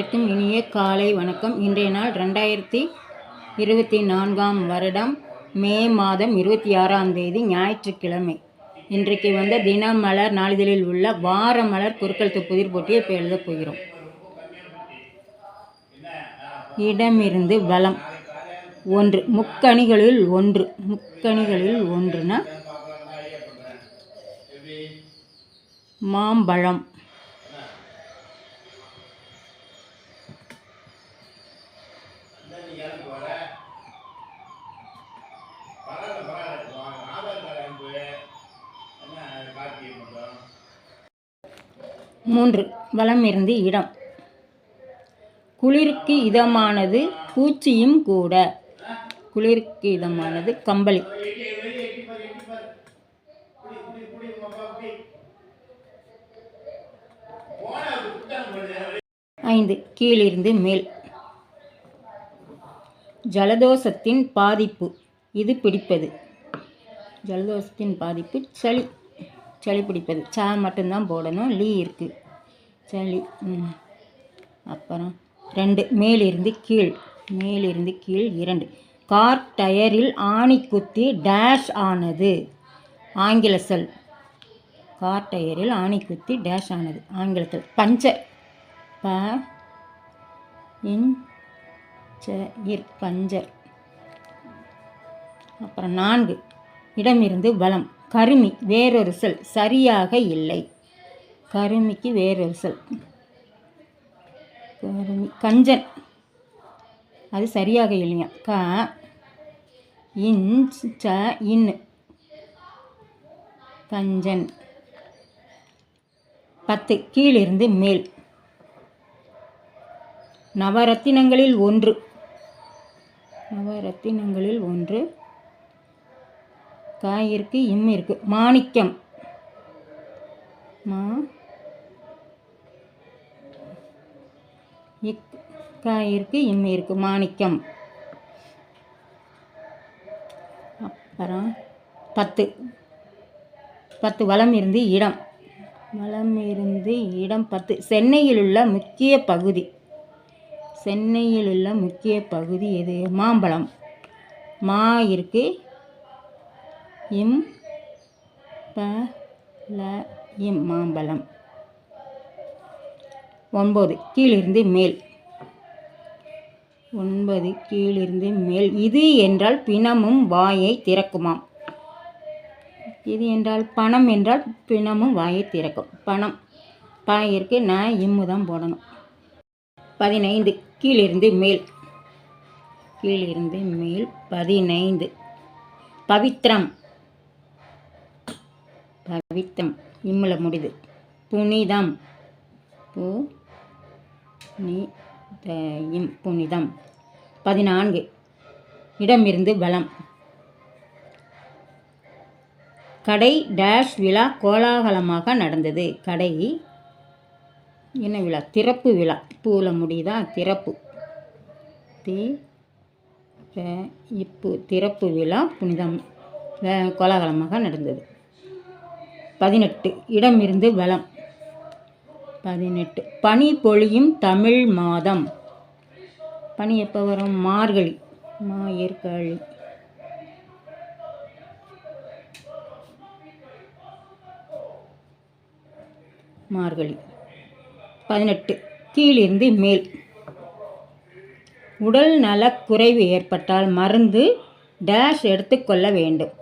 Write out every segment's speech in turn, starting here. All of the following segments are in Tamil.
அனைத்தும் இனிய காலை வணக்கம். இன்றைய நாள் ரெண்டாயிரத்தி இருபத்தி நான்காம் வருடம் மே மாதம் இருபத்தி ஆறாம் தேதி ஞாயிற்றுக்கிழமை. இன்றைக்கு வந்த தினமலர் நாளிதழில் உள்ள வார மலர் குறுக்கெழுத்து புதிர் போட்டியை இப்போ எழுதப் போகிறோம். இடமிருந்து வலம். ஒன்று. முக்கணிகளில் ஒன்று. முக்கணிகளில் ஒன்றுனா மாம்பழம். மூன்று. வளம் இருந்து இடம். குளிருக்கு இதமானது பூச்சியும் கூட. குளிருக்கு இதமானது கம்பளி. ஐந்து. கீழிருந்து மேல். ஜலதோஷத்தின் பாதிப்பு. இது பிடிப்பது. ஜலதோஷத்தின் பாதிப்பு சளி. சளி பிடிப்பது. சா மட்டும்தான் போடணும். லீ இருக்குது சளி அப்புறம் ரெண்டு மேலிருந்து கீழ் மேலிருந்து கீழ் இரண்டு. கார் டயரில் ஆணி குத்தி டேஷ் ஆனது. ஆங்கில சொல். கார் டயரில் ஆணி குத்தி டேஷ் ஆனது. ஆங்கிலத்தில் பஞ்சர் ப இன் ச இர் பஞ்சர். அப்புறம் நான்கு. இடமிருந்து வளம் கருமி வேறொரு சொல். சரியாக இல்லை. கருமிக்கு வேறொரு கருமி கஞ்சன். அது சரியாக இல்லையா? க இன் ச இன். கஞ்சன். பத்து கீழிருந்து மேல். நவரத்தினங்களில் ஒன்று. நவரத்தினங்களில் ஒன்று. காய் இருக்குது இம் இருக்குது மாணிக்கம். மா இக் இருக்குது இம் இருக்குது மாணிக்கம். அப்புறம் பத்து. பத்து வளம் இருந்து இடம். வளம் இருந்து இடம் பத்து. சென்னையில் உள்ள முக்கிய பகுதி. சென்னையில் உள்ள முக்கிய பகுதி எது? மாம்பழம். மா இருக்கு. இம் ப ல இம் மாம்பழம். ஒன்பது. கீழிருந்து மேல். ஒன்பது. கீழிருந்து மேல். இது என்றால் பிணமும் வாயை திறக்குமாம். இது என்றால் பணம் என்றால் பிணமும் வாயை திறக்கும். பணம். பாயிற்கு நான் இம்மு தான் போடணும். பதினைந்து. கீழிருந்து மேல். கீழிருந்து மேல். பதினைந்து. பவித்ரம். பவித்திரம் இம்மில் முடிது. புனிதம். பு நி புனிதம். பதினான்கு. இடமிருந்து பலம் கடை டேஷ் விழா கோலாகலமாக நடந்தது. கடை என்ன விழா? திறப்பு விழா. பூவில் முடியுதா? திறப்பு. தி இப்பு. திறப்பு விழா புனிதம். கோலாகலமாக நடந்தது. பதினெட்டு. இடமிருந்து வலம். பதினெட்டு. பனி பொழியும் தமிழ் மாதம். பனி எப்போ வரும்? மார்கழி. மாயற்காழி. மார்கழி. பதினெட்டு. கீழிருந்து மேல். உடல் நலக்குறைவு ஏற்பட்டால் மருந்து டேஷ் எடுத்துக்கொள்ள வேண்டும்.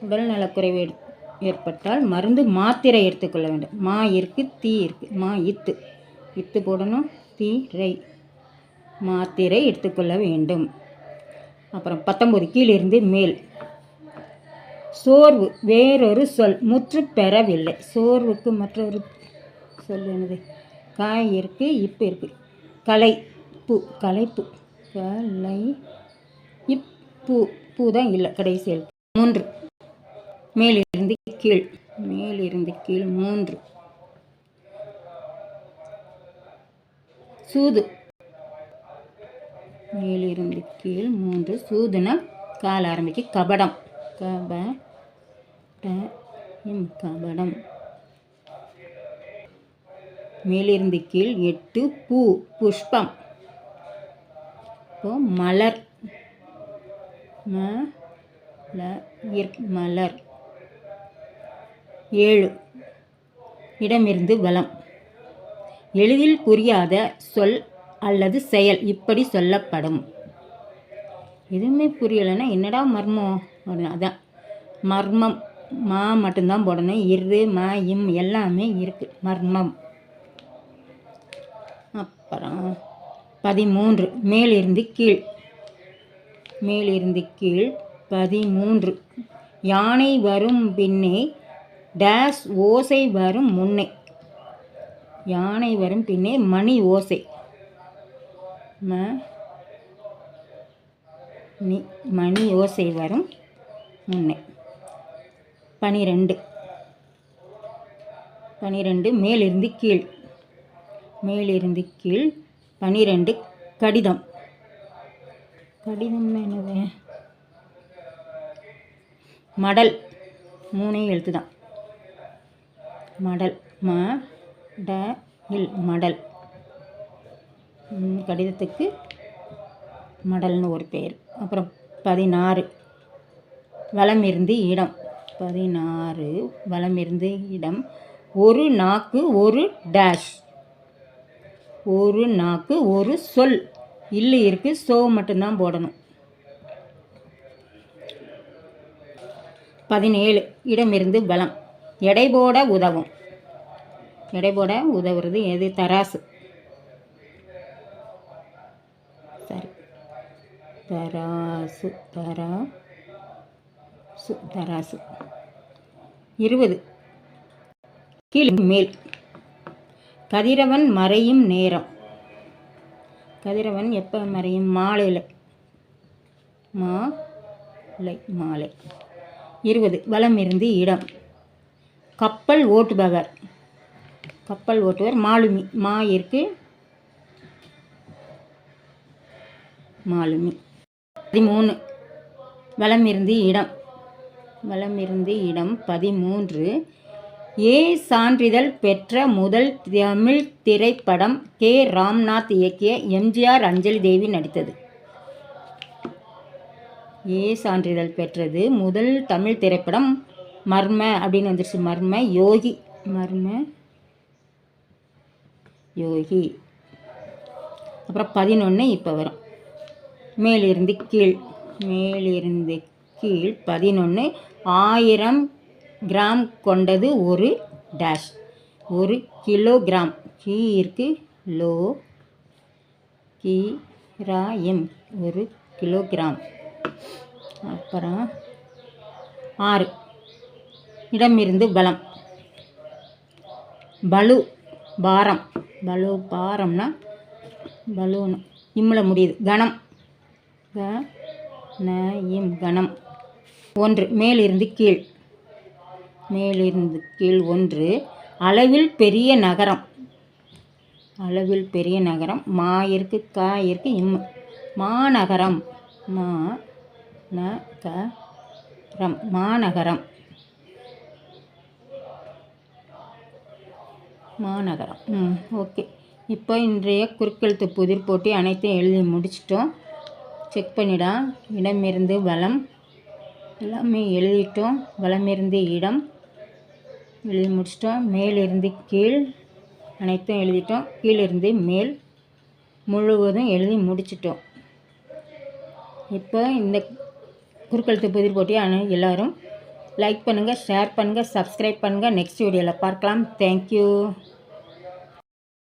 உடல் நலக்குறைவு ஏற்- ஏற்பட்டால் மருந்து மாத்திரை எடுத்துக்கொள்ள வேண்டும். மா இருக்கு தீ இருக்கு. மா இத்து. இத்து போடணும் தீ ரை. மாத்திரை எடுத்துக்கொள்ள வேண்டும். அப்புறம் பத்தொம்பது கீழிருந்து மேல். சோர்வு வேறொரு சொல் முற்று பெறவில்லை. சோர்வுக்கு மற்றொரு சொல் என்னது? காய் இருக்கு இப்பு இருக்கு. கலை பூ கலைப்பு கலை இப்பு பூ தான் இல்லை கடைசி மூன்று. மேலிருந்து கீழ் மேலிருந்து கீழ் மூன்று. சூது. மேலிருந்து கீழ் மூன்று. சூதுனா கால் ஆரம்பிக்கு கபடம். கப ட இம் கபடம். மேலிருந்து கீழ் எட்டு பூ புஷ்பம். இப்போ மலர். ம மலர். ஏழு. இடமிருந்து வலம். எளிதில் புரியாத சொல் அல்லது செயல் இப்படி சொல்லப்படும். எதுவுமே புரியலைன்னா என்னடா மர்மம்? அதான். மர்மம். மா மட்டும்தான் போடணும். இரு ம இம் எல்லாமே இருக்குது மர்மம். அப்புறம் பதிமூன்று. மேலிருந்து கீழ். மேலிருந்து கீழ் பதிமூன்று. யானை வரும் பின்னே டேஸ் ஓசை வரும் முன்னே. யானை வரும் பின்னே மணி ஓசை. ம மணி ஓசை வரும் முன்னே. பனிரெண்டு. பனிரெண்டு மேலிருந்து கீழ். மேலிருந்து கீழ் பனிரெண்டு கடிதம். கடிதம் என்னது? மடல். மூணே எழுத்து தான் மடல். ம ட இல் மடல். கடிதத்துக்கு மடல்னு ஒரு பேர். அப்புறம் பதினாறு வளமிருந்து இடம். பதினாறு வளமிருந்து இடம். ஒரு நாக்கு ஒரு டேஷ். ஒரு நாக்கு ஒரு சொல். இல்லு இருக்கு சோ மட்டும்தான் போடணும். பதினேழு இடமிருந்து பலம் எடை போட உதவும். எடை போட உதவுறது எது? தராசு. சரி. தராசு தரா சு தராசு. இருபது. கீழ் மேல். கதிரவன் மறையும் நேரம். கதிரவன் எப்போ மறையும்? மாலையில். மாலை மாலை. இருபது. வளம் இருந்து இடம். கப்பல் ஓட்டுபவர். கப்பல் ஓட்டுபவர் மாலுமி மா இருக்கு. மாலுமி. பதிமூணு. வளமிருந்து இடம். வளமிருந்து இடம் பதிமூன்று. ஏ சான்றிதழ் பெற்ற முதல் தமிழ் திரைப்படம் கே ராம்நாத் இயக்கிய எம்ஜிஆர் அஞ்சலி தேவி நடித்தது. ஏ சான்றிதழ் பெற்றது முதல் தமிழ் திரைப்படம் மர்ம அப்படின்னு வந்துருச்சு. மர்ம யோகி. மர்ம யோகி. அப்புறம் பதினொன்று இப்போ வரும். மேலிருந்து கீழ். மேலிருந்து கீழ் பதினொன்று ஆயிரம் கிராம் கொண்டது ஒரு டேஷ். ஒரு கிலோகிராம். கீ இருக்குது லோ கீ ரா எம் ஒரு கிலோகிராம். அப்புறம் ஆறு. இடமிருந்து பலம் பலு பாரம். பலு பாரம்னா பலூனு. இம்மில் முடியுது. கணம். க ந இம் கணம். ஒன்று. மேலிருந்து கீழ். மேலிருந்து கீழ் ஒன்று. அளவில் பெரிய நகரம். அளவில் பெரிய நகரம். மா இருக்கு கா இருக்கு இம். மாநகரம். மா ந க ரம். மாநகரம். மாநகரம். ம் ஓகே. இப்போ இன்றைய குறுக்கெழுத்து புதிர் போட்டி அனைத்தையும் எழுதி முடிச்சிட்டோம். செக் பண்ணிடா. இடமிருந்து வளம் எல்லாமே எழுதிட்டோம். வளமிருந்து இடம். எழுதி முடிச்சிட்டோம். மேலிருந்து கீழ். அனைத்தும் எழுதிட்டோம். கீழிருந்து மேல். முழுவதும் எழுதி முடிச்சிட்டோம். இப்போ இந்த குறுக்கெழுத்து புதிர் போட்டியை அனை எல்லோரும் லைக் பண்ணுங்கள் ஷேர் பண்ணுங்கள் சப்ஸ்கிரைப் பண்ணுங்கள் நெக்ஸ்ட் வீடியோவில் பார்க்கலாம். தேங்க்யூ